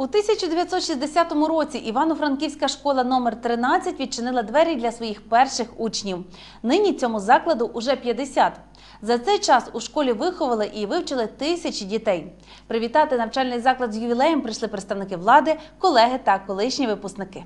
У 1960 році Івано-Франківська школа номер 13 відчинила двері для своїх перших учнів. Нині цьому закладу уже 50. За цей час у школі виховали і вивчили тисячі дітей. Привітати навчальний заклад з ювілеєм прийшли представники влади, колеги та колишні випускники.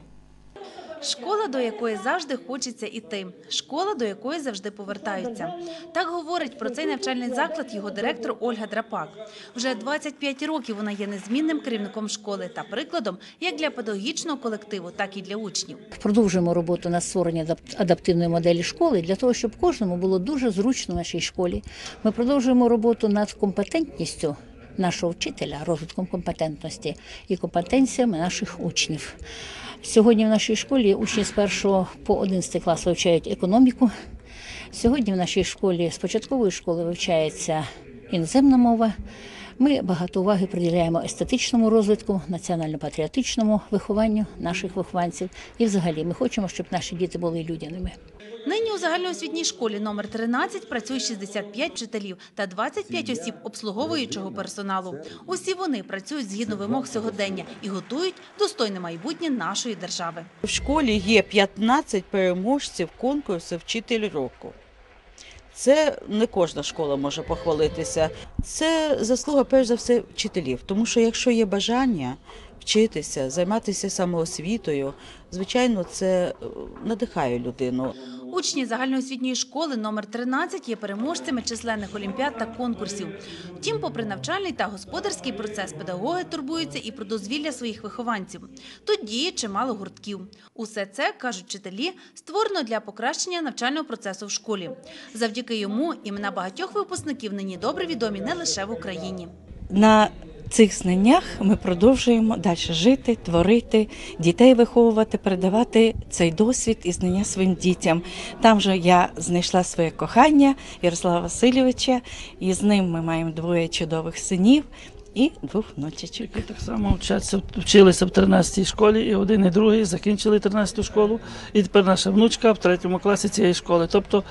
Школа, до якої завжди хочеться іти, школа, до якої завжди повертаються. Так говорить про цей навчальний заклад його директор Ольга Драпак. Вже 25 років вона є незмінним керівником школи та прикладом як для педагогічного колективу, так і для учнів. Продовжуємо роботу над створенням адап- адаптивної моделі школи для того, щоб кожному було дуже зручно в нашій школі. Ми продовжуємо роботу над компетентністю нашого вчителя, розвитком компетентності і компетенціями наших учнів. Сьогодні в нашій школі учні з 1 по 11 клас вивчають економіку. Сьогодні в нашій школі з початкової школи вивчається іноземна мова. Ми багато уваги приділяємо естетичному розвитку, національно-патріотичному вихованню наших вихованців. І взагалі ми хочемо, щоб наші діти були людяними. Нині у загальноосвітній школі номер 13 працює 65 вчителів та 25 осіб обслуговуючого персоналу. Усі вони працюють згідно вимог сьогодення і готують достойне майбутнє нашої держави. В школі є 15 переможців конкурсу Вчитель року. Це не кожна школа може похвалитися. Це заслуга, перш за все, вчителів. Тому що якщо є бажання вчитися, займатися самоосвітою, звичайно, це е, надихає людину. Учні загальноосвітньої школи номер 13 є переможцями численних олімпіад та конкурсів. Втім, попри навчальний та господарський процес, педагоги турбуються і про дозвілля своїх вихованців. Тут діє чимало гуртків. Усе це кажуть вчителі, створено для покращення навчального процесу в школі. Завдяки йому імена багатьох випускників нині добре відомі не лише в Україні. на цих знаннях ми продовжуємо далі жити, творити, дітей виховувати, передавати цей досвід і знання своїм дітям. Там же я знайшла своє кохання Ярослава Васильовича, і з ним ми маємо двоє чудових синів і двох внучечок. які так само вчаться, вчилися в 13-й школі, і один, і другий закінчили 13-ту школу. І тепер наша внучка в третьому класі цієї школи. Тобто,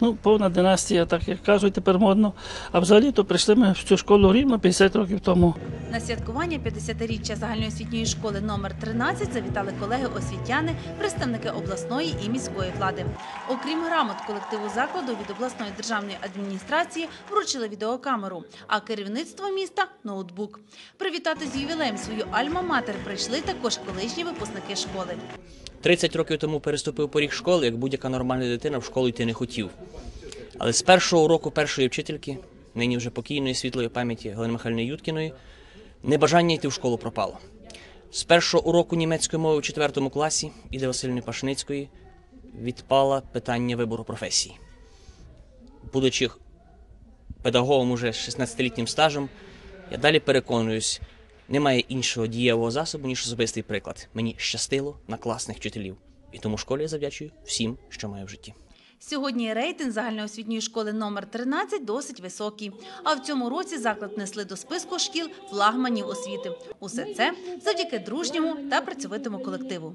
ну, повна династія, так як кажуть, тепер модно. А взагалі то прийшли ми в цю школу рівно 50 років тому. На святкування 50-річчя загальноосвітньої школи номер 13 завітали колеги-освітяни, представники обласної і міської влади. Окрім грамот колективу закладу від обласної державної адміністрації вручили відеокамеру, а керівництво міста ноутбук. Привітати з ювілеєм свою альма-матер прийшли також колишні випускники школи. 30 років тому переступив поріг школи, як будь-яка нормальна дитина в школу йти не хотів. Але з першого уроку першої вчительки, нині вже покійної світлої пам'яті Галини Михайлівни Юткіної, небажання йти в школу пропало. З першого уроку німецької мови у 4 класі Іди Васильівни Пашницької відпало питання вибору професії. Будучи педагогом уже з 16-літнім стажем, я далі переконуюсь, немає іншого дієвого засобу, ніж особистий приклад. Мені щастило на класних вчителів. І тому школі я завдячую всім, що маю в житті. Сьогодні рейтинг загальноосвітньої школи номер 13 досить високий. А в цьому році заклад внесли до списку шкіл флагманів освіти. Усе це завдяки дружньому та працьовитому колективу.